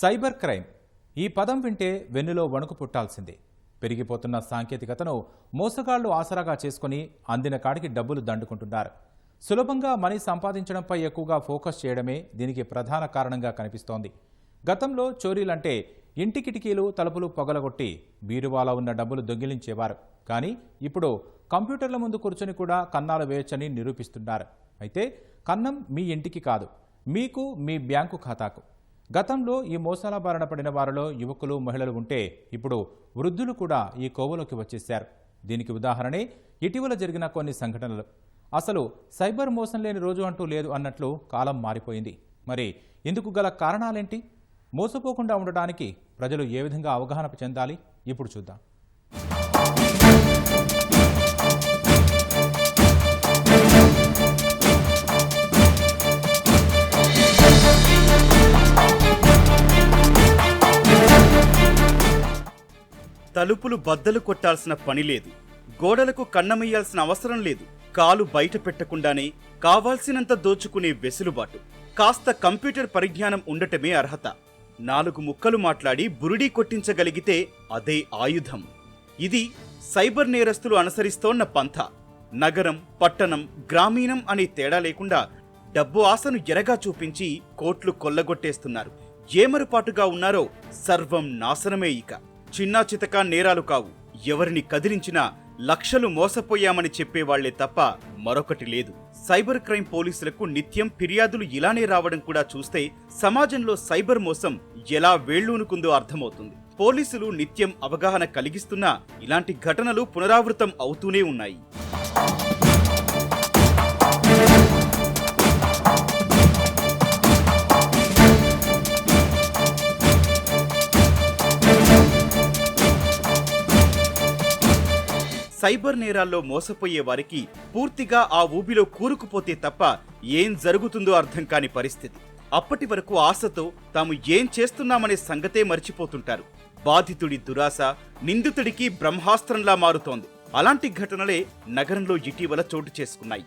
Cyber crime. ఈ పదం వింటే వెన్నులో వణుకు పుట్టాల్సిందే. పెరిగిపోతున్న సాంకేతికతను మోసగాళ్ళు ఆసరాగా చేసుకుని అందిన కాడికి డబ్బులు దండుకుంటున్నారు. సులభంగా మనీ సంపాదించడంపై ఎక్కువగా ఫోకస్ చేయడమే దీనికి ప్రధాన కారణంగా కనిపిస్తోంది. గతంలో చోరీలంటే ఇంటి కిటికీలు తలుపులు పొగలగొట్టి బీరువాలో ఉన్న డబ్బులు దొంగిలించేవారు. కానీ ఇప్పుడు కంప్యూటర్ల ముందు కూర్చొని కూడా కన్నాలు వేయొచ్చని నిరూపిస్తున్నారు. అయితే కన్నం మీ ఇంటికి కాదు. మీకు మీ బ్యాంకు ఖాతాకు. గతంలో ఈ మోసాల బారిన పడిన వారిలో యువకులు మహిళలు ఉంటే ఇప్పుడు వృద్ధులు కూడా ఈ కోవలోకి వచ్చేశారు. దీనికి ఉదాహరణే ఇటీవల జరిగిన కొన్ని సంఘటనలు. అసలు సైబర్ మోసం లేని రోజు అంటూ లేదు అన్నట్లు కాలం మారిపోయింది. మరి ఇందుకు గల కారణాలేంటి? మోసపోకుండా ఉండడానికి ప్రజలు ఏ విధంగా అవగాహన చెందాలి? ఇప్పుడు చూద్దాం. తలుపులు బద్దలు కొట్టాల్సిన పని లేదు. గోడలకు కన్నమయ్యాల్సిన అవసరం లేదు. కాలు బయట పెట్టకుండానే కావాల్సినంత దోచుకునే వెసులుబాటు. కాస్త కంప్యూటర్ పరిజ్ఞానం ఉండటమే అర్హత. నాలుగు ముక్కలు మాట్లాడి బురుడీ కొట్టించగలిగితే అదే ఆయుధం. ఇది సైబర్ నేరస్తులు అనుసరిస్తోన్న పంథ. నగరం పట్టణం గ్రామీణం అనే తేడా లేకుండా డబ్బు ఆశను ఎరగా చూపించి కోట్లు కొల్లగొట్టేస్తున్నారు. ఏమరుపాటుగా ఉన్నారో సర్వం నాశనమే ఇక. చిన్నా చితకా నేరాలు కావు. ఎవరిని కదిలించినా లక్షలు మోసపోయామని చెప్పేవాళ్ళే తప్ప మరొకటి లేదు. సైబర్ క్రైమ్ పోలీసులకు నిత్యం ఫిర్యాదులు ఇలానే రావడం కూడా చూస్తే సమాజంలో సైబర్ మోసం ఎలా వేళ్ళూనుకుందో అర్థమవుతుంది. పోలీసులు నిత్యం అవగాహన కలిగిస్తున్నా ఇలాంటి ఘటనలు పునరావృతం అవుతూనే ఉన్నాయి. సైబర్ నేరాల్లో మోసపోయే వారికి పూర్తిగా ఆ ఊబిలో కూరుకుపోతే తప్ప ఏం జరుగుతుందో అర్థం కాని పరిస్థితి. అప్పటి వరకు ఆశతో తాము ఏం చేస్తున్నామనే సంగతే మర్చిపోతుంటారు. బాధితుడి దురాశ నిందితుడికి బ్రహ్మాస్త్రంలా మారుతోంది. అలాంటి ఘటనలే నగరంలో ఇటీవల చోటు చేసుకున్నాయి.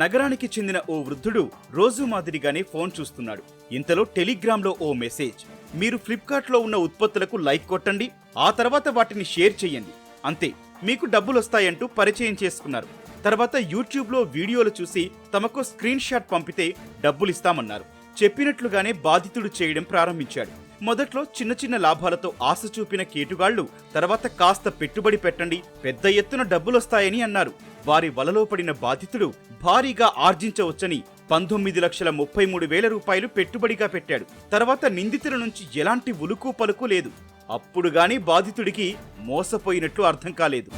నగరానికి చెందిన ఓ వృద్ధుడు రోజు మాదిరిగానే ఫోన్ చూస్తున్నాడు. ఇంతలో టెలిగ్రామ్లో ఓ మెసేజ్ మీరు ఫ్లిప్కార్ట్లో ఉన్న ఉత్పత్తులకు లైక్ కొట్టండి ఆ తర్వాత వాటిని షేర్ చేయండి. అంతే మీకు డబ్బులొస్తాయంటూ పరిచయం చేసుకున్నారు. తర్వాత యూట్యూబ్లో వీడియోలు చూసి తమకు స్క్రీన్ షాట్ పంపితే డబ్బులిస్తామన్నారు. చెప్పినట్లుగానే బాధితుడు చేయడం ప్రారంభించాడు. మొదట్లో చిన్న చిన్న లాభాలతో ఆశ చూపిన కేటుగాళ్ళు తర్వాత కాస్త పెట్టుబడి పెట్టండి పెద్ద ఎత్తున డబ్బులొస్తాయని అన్నారు. వారి వలలో పడిన బాధితుడు భారీగా ఆర్జించవచ్చని పంతొమ్మిది లక్షల ముప్పై మూడు వేల రూపాయలు పెట్టుబడిగా పెట్టాడు. తర్వాత నిందితుల నుంచి ఎలాంటి ఉలుకు పలుకు లేదు. అప్పుడు గాని బాధితుడికి మోసపోయినట్లు అర్థం కాలేదు.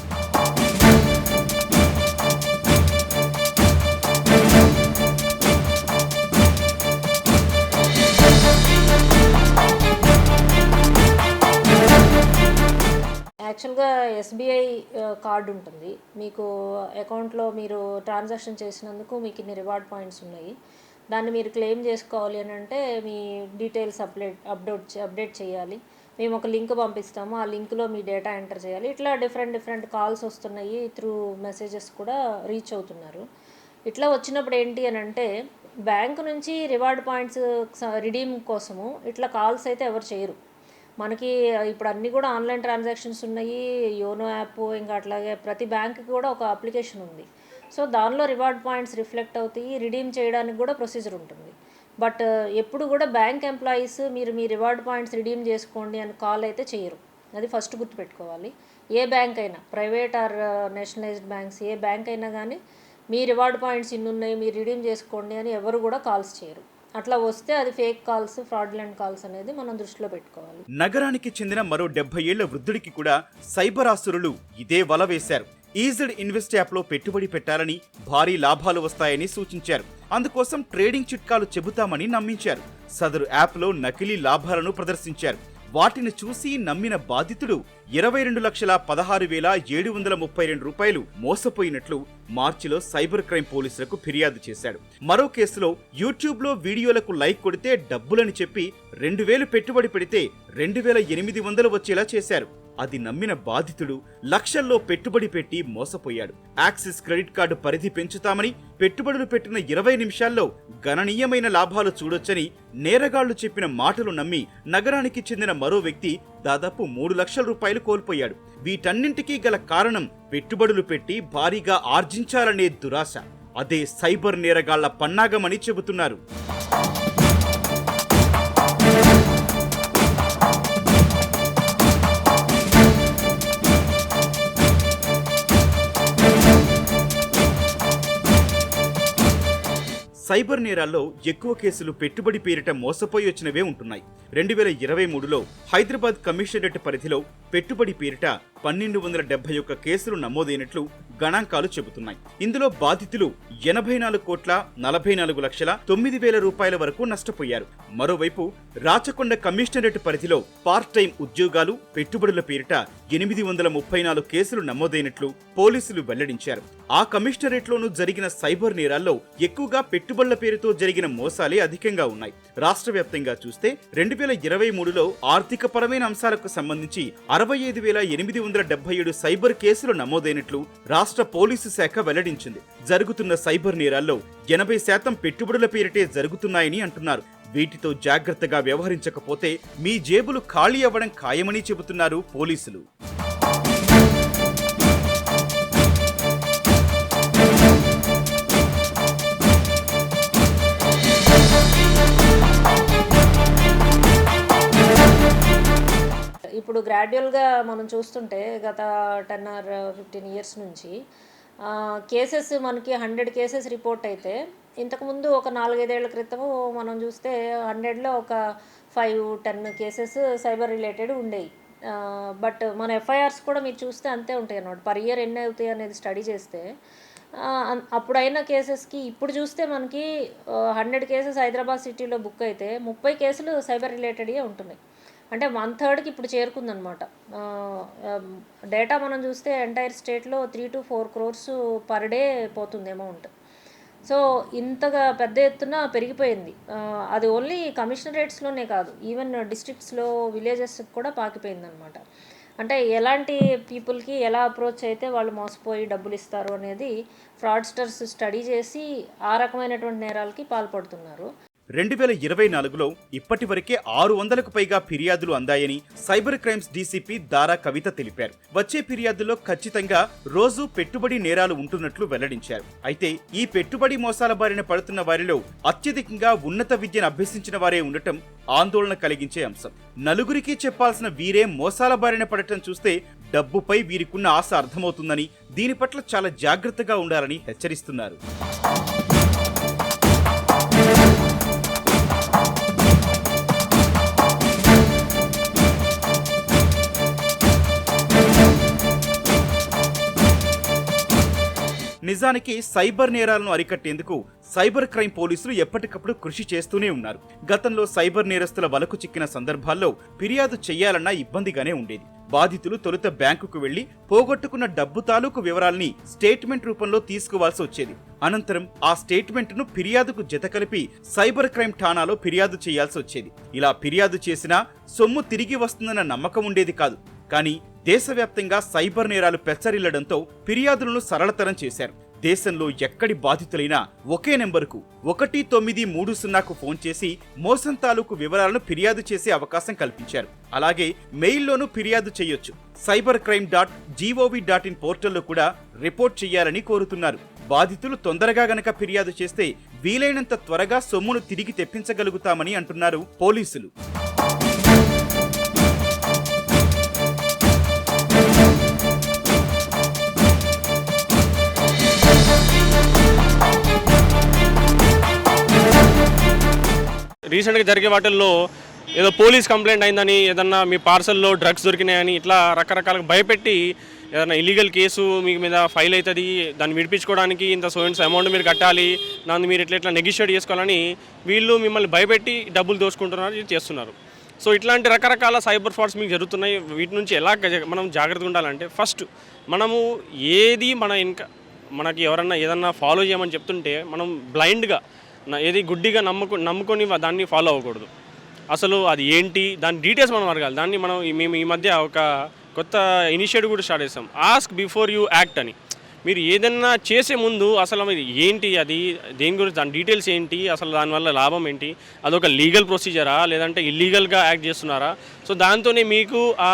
యాక్చువల్గా ఎస్బీఐ కార్డు ఉంటుంది. మీకు అకౌంట్లో మీరు ట్రాన్సాక్షన్ చేసినందుకు మీకు ఇన్ని రివార్డ్ పాయింట్స్ ఉన్నాయి. దాన్ని మీరు క్లెయిమ్ చేసుకోవాలి అని అంటే మీ డీటెయిల్స్ అప్డేట్ అప్డేట్ అప్డేట్ చేయాలి. మేము ఒక లింక్ పంపిస్తాము. ఆ లింక్లో మీ డేటా ఎంటర్ చేయాలి. ఇట్లా డిఫరెంట్ డిఫరెంట్ కాల్స్ వస్తున్నాయి త్రూ మెసేజెస్ కూడా రీచ్ అవుతున్నారు. ఇట్లా వచ్చినప్పుడు ఏంటి అని అంటే బ్యాంకు నుంచి రివార్డ్ పాయింట్స్ రిడీమ్ కోసము ఇట్లా కాల్స్ అయితే ఎవరు చేయరు. మనకి ఇప్పుడు అన్నీ కూడా ఆన్లైన్ ట్రాన్సాక్షన్స్ ఉన్నాయి. యోనో యాప్ ఇంకా అట్లాగే ప్రతి బ్యాంక్కి కూడా ఒక అప్లికేషన్ ఉంది. సో దానిలో రివార్డ్ పాయింట్స్ రిఫ్లెక్ట్ అవుతాయి. రిడీమ్ చేయడానికి కూడా ప్రొసీజర్ ఉంటుంది. బట్ ఎప్పుడు కూడా బ్యాంక్ ఎంప్లాయీస్ మీరు మీ రివార్డ్ పాయింట్స్ రిడీమ్ చేసుకోండి అని కాల్ అయితే చేయరు. అది ఫస్ట్ గుర్తుపెట్టుకోవాలి. ఏ బ్యాంక్ అయినా ప్రైవేట్ ఆర్ నేషనలైజ్డ్ బ్యాంక్స్ ఏ బ్యాంక్ అయినా కానీ మీ రివార్డ్ పాయింట్స్ ఇన్ని ఉన్నాయి మీరు రిడీమ్ చేసుకోండి అని ఎవరు కూడా కాల్స్ చేయరు. అట్లా వస్తే అది ఫేక్ కాల్స్ ఫ్రాడ్లెంట్ కాల్స్ అనేది మనం దృష్టిలో పెట్టుకోవాలి. నగరానికి చెందిన మరో డెబ్బై ఏళ్ళ వృద్ధుడికి కూడా సైబర్ ఆసురులు ఇదే వల వేశారు. ఈజెడ్ ఇన్వెస్ట్ యాప్లో పెట్టుబడి పెట్టాలని భారీ లాభాలు వస్తాయని సూచించారు. అందుకోసం ట్రేడింగ్ చిట్కాలు చెబుతామని నమ్మించారు. సదరు యాప్లో నకిలీ లాభాలను ప్రదర్శించారు. వాటిని చూసి నమ్మిన బాధితుడు ఇరవై రెండు లక్షల పదహారు వేల ఏడు వందల ముప్పై రెండు రూపాయలు మోసపోయినట్లు మార్చిలో సైబర్ క్రైమ్ పోలీసులకు ఫిర్యాదు చేశాడు. మరో కేసులో యూట్యూబ్లో వీడియోలకు లైక్ కొడితే డబ్బులని చెప్పి రెండు వేలు పెట్టుబడి పెడితే రెండు వేల ఎనిమిది వందలు వచ్చేలా చేశారు. అది నమ్మిన బాధితుడు లక్షల్లో పెట్టుబడి పెట్టి మోసపోయాడు. యాక్సిస్ క్రెడిట్ కార్డు పరిధి పెంచుతామని పెట్టుబడులు పెట్టిన ఇరవై నిమిషాల్లో గణనీయమైన లాభాలు చూడొచ్చని నేరగాళ్ళు చెప్పిన మాటలు నమ్మి నగరానికి చెందిన మరో వ్యక్తి దాదాపు మూడు లక్షల రూపాయలు కోల్పోయాడు. వీటన్నింటికీ గల కారణం పెట్టుబడులు పెట్టి భారీగా ఆర్జించాలనే దురాశ. అదే సైబర్ నేరగాళ్ళ పన్నాగమని చెబుతున్నారు. సైబర్ నేరాల్లో ఎక్కువ కేసులు పెట్టుబడి పేరిట మోసపోయి వచ్చినవే ఉంటున్నాయి. రెండు వేల ఇరవై మూడులో హైదరాబాద్ కమిషనరేట్ పరిధిలో పెట్టుబడి పేరిట పన్నెండు వందల డెబ్బై ఒక్క కేసులు నమోదైనట్లు గణాంకాలు చెబుతున్నాయి. ఇందులో బాధితులు ఎనభై నాలుగు కోట్ల నలభై నాలుగు లక్షల తొమ్మిది వేల రూపాయల వరకు నష్టపోయారు. మరోవైపు రాచకొండ కమిషనరేట్ పరిధిలో పార్ట్ టైం ఉద్యోగాలు పెట్టుబడుల పేరిట ఎనిమిది వందల ముప్పై నాలుగు కేసులు నమోదైనట్లు పోలీసులు వెల్లడించారు. ఆ కమిషనరేట్లోనూ జరిగిన సైబర్ నేరాల్లో ఎక్కువగా పెట్టుబడుల పేరుతో జరిగిన మోసాలే అధికంగా ఉన్నాయి. రాష్ట్ర వ్యాప్తంగా చూస్తే రెండు వేల ఇరవై మూడులో ఆర్థిక పరమైన అంశాలకు సంబంధించి అరవై ఐదు వేల ఎనిమిది వందల డెబ్బై ఏడు సైబర్ కేసులు నమోదైనట్లు రాష్ట్ర పోలీసు శాఖ వెల్లడించింది. జరుగుతున్న సైబర్ నేరాల్లో ఎనభై శాతం పెట్టుబడుల పేరిటే జరుగుతున్నాయని అంటున్నారు. వీటితో జాగ్రత్తగా వ్యవహరించకపోతే మీ జేబులు ఖాళీ అవ్వడం ఖాయమని చెబుతున్నారు పోలీసులు. ఇప్పుడు గ్రాడ్యువల్గా మనం చూస్తుంటే గత టెన్ ఆర్ ఫిఫ్టీన్ ఇయర్స్ నుంచి కేసెస్ మనకి హండ్రెడ్ కేసెస్ రిపోర్ట్ అయితే ఇంతకుముందు ఒక నాలుగైదేళ్ళ క్రితము మనం చూస్తే హండ్రెడ్లో ఒక five ten cases cyber related ఉండేవి బట్ మన ఎఫ్ఐఆర్స్ కూడా మీరు చూస్తే అంతే ఉంటాయి అన్నమాట. పర్ ఇయర్ ఎన్ని అవుతాయి అనేది స్టడీ చేస్తే అన్- అప్పుడైన కేసెస్కి ఇప్పుడు చూస్తే మనకి హండ్రెడ్ కేసెస్ హైదరాబాద్ సిటీలో బుక్ అయితే ముప్పై కేసులు సైబర్ రిలేటెడ్గా ఉంటున్నాయి. అంటే వన్ థర్డ్కి ఇప్పుడు చేరుకుందనమాట. డేటా మనం చూస్తే ఎంటైర్ స్టేట్లో three to four crores per day పోతుంది అమౌంట్. సో ఇంతగా పెద్ద ఎత్తున పెరిగిపోయింది. అది ఓన్లీ కమిషనరేట్స్లోనే కాదు ఈవెన్ డిస్ట్రిక్ట్స్లో విలేజెస్కి కూడా పాకిపోయింది అనమాట అంటే ఎలాంటి పీపుల్కి ఎలా అప్రోచ్ అయితే వాళ్ళు మోసపోయి డబ్బులు ఇస్తారు అనేది ఫ్రాడ్స్టర్స్ స్టడీ చేసి ఆ రకమైనటువంటి నేరాలకి పాల్పడుతున్నారు. రెండు వేల ఇరవై నాలుగులో ఇప్పటి వరకే ఆరు వందలకు పైగా ఫిర్యాదులు అందాయని cyber crimes DCP Dara Kavitha తెలిపారు. వచ్చే ఫిర్యాదుల్లో ఖచ్చితంగా రోజు పెట్టుబడి నేరాలు ఉంటున్నట్లు వెల్లడించారు. అయితే ఈ పెట్టుబడి మోసాల బారిన పడుతున్న వారిలో అత్యధికంగా ఉన్నత విద్యను అభ్యసించిన వారే ఉండటం ఆందోళన కలిగించే అంశం. నలుగురికి చెప్పాల్సిన వీరే మోసాల బారిన పడటం చూస్తే డబ్బుపై వీరికున్న ఆశ అర్థమవుతుందని దీని పట్ల చాలా జాగ్రత్తగా ఉండాలని హెచ్చరిస్తున్నారు. నిజానికి సైబర్ నేరాలను అరికట్టేందుకు సైబర్ క్రైమ్ పోలీసులు ఎప్పటికప్పుడు కృషి చేస్తూనే ఉన్నారు. గతంలో సైబర్ నేరస్తుల వలకు చిక్కిన సందర్భాల్లో ఫిర్యాదు చేయాలన్నా ఇబ్బందిగానే ఉండేది. బాధితులు తొలుత బ్యాంకుకు వెళ్ళి పోగొట్టుకున్న డబ్బు తాలూకు వివరాల్ని స్టేట్మెంట్ రూపంలో తీసుకోవాల్సి వచ్చేది. అనంతరం ఆ స్టేట్మెంట్ను ఫిర్యాదుకు ఫిర్యాదుకు జతకలిపి సైబర్ క్రైమ్ ఠాణాలో ఫిర్యాదు చేయాల్సి వచ్చేది. ఇలా ఫిర్యాదు చేసినా సొమ్ము తిరిగి వస్తుందన్న నమ్మకం ఉండేది కాదు. కానీ దేశవ్యాప్తంగా సైబర్ నేరాలు పెచ్చరిల్లడంతో ఫిర్యాదులను సరళతరం చేశారు. దేశంలో ఎక్కడి బాధితులైనా ఒకే నెంబరుకు ఒకటి తొమ్మిది మూడు సున్నాకు ఫోన్ చేసి మోసం తాలూకు వివరాలను ఫిర్యాదు చేసే అవకాశం కల్పించారు. అలాగే మెయిల్లోనూ ఫిర్యాదు చేయొచ్చు. Cyber crime dot G O V dot in పోర్టల్లో కూడా రిపోర్ట్ చేయాలని కోరుతున్నారు. బాధితులు తొందరగా గనక ఫిర్యాదు చేస్తే వీలైనంత త్వరగా సొమ్మును తిరిగి తెప్పించగలుగుతామని అంటున్నారు పోలీసులు. రీసెంట్గా జరిగే వాటిల్లో ఏదో పోలీస్ కంప్లైంట్ అయిందని ఏదన్నా మీ పార్సల్లో డ్రగ్స్ దొరికినాయని ఇట్లా రకరకాలుగా భయపెట్టి ఏదైనా ఇల్లీగల్ కేసు మీ మీద ఫైల్ అవుతుంది దాన్ని విడిపించుకోవడానికి ఇంత సోయిన్స్ అమౌంట్ మీరు కట్టాలి దాన్ని మీరు ఇట్లా ఇట్లా నెగిషియేట్ చేసుకోవాలని వీళ్ళు మిమ్మల్ని భయపెట్టి డబ్బులు దోచుకుంటున్నారు చేస్తున్నారు. సో ఇట్లాంటి రకరకాల సైబర్ ఫ్రాడ్స్ మీకు జరుగుతున్నాయి వీటి నుంచి ఎలా మనం జాగ్రత్తగా ఉండాలంటే ఫస్ట్ మనము ఏది మన ఇంకా మనకి ఎవరన్నా ఏదన్నా ఫాలో చేయమని చెప్తుంటే మనం బ్లైండ్గా ఏది గుడ్డిగా నమ్ముకు నమ్ముకొని దాన్ని ఫాలో అవ్వకూడదు. అసలు అది ఏంటి? దాని డీటెయిల్స్ మనం అడగాలి. దాన్ని మనం మేము ఈ మధ్య ఒక కొత్త ఇనిషియేటివ్ కూడా స్టార్ట్ చేస్తాం ఆస్క్ బిఫోర్ యూ యాక్ట్ అని. మీరు ఏదన్నా చేసే ముందు అసలు మీరు ఏంటి అది? దేని గురించి? దాని డీటెయిల్స్ ఏంటి? అసలు దానివల్ల లాభం ఏంటి? అదొక లీగల్ ప్రొసీజరా లేదంటే ఇల్లీగల్గా యాక్ట్ చేస్తున్నారా? సో దాంతోనే మీకు ఆ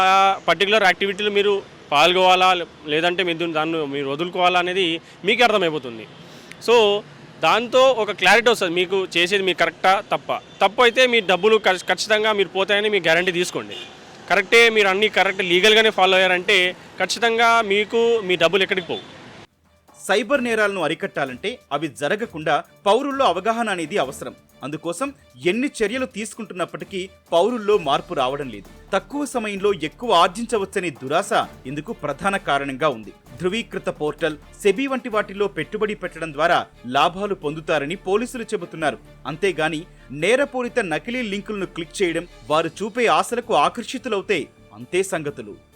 పర్టికులర్ యాక్టివిటీలు మీరు పాల్గొవాలా? లేదంటే మీరు దాన్ని మీరు వదులుకోవాలా అనేది మీకు అర్థమైపోతుంది. సో దాంతో ఒక క్లారిటీ వస్తుంది. మీకు చేసేది మీరు కరెక్టా తప్ప తప్పు? అయితే మీ డబ్బులు ఖచ్చితంగా మీరు పోతాయని మీ గ్యారంటీ తీసుకోండి. కరెక్టే మీరు అన్ని కరెక్ట్ లీగల్గానే ఫాలో అయ్యారంటే ఖచ్చితంగా మీకు మీ డబ్బులు ఎక్కడికి పోవు. సైబర్ నేరాలను అరికట్టాలంటే అవి జరగకుండా పౌరుల్లో అవగాహన అనేది అవసరం. అందుకోసం ఎన్ని చర్యలు తీసుకుంటున్నప్పటికీ పౌరుల్లో మార్పు రావడం లేదు. తక్కువ సమయంలో ఎక్కువ ఆర్జించవచ్చనే దురాశ ఇందుకు ప్రధాన కారణంగా ఉంది. ధృవీకృత పోర్టల్ సెబీ వంటి వాటిలో పెట్టుబడి పెట్టడం ద్వారా లాభాలు పొందుతారని పోలీసులు చెబుతున్నారు. అంతేగాని నేరపూరిత నకిలీ లింకులను క్లిక్ చేయడం వారు చూపే ఆశలకు ఆకర్షితులవుతే అంతే సంగతులు.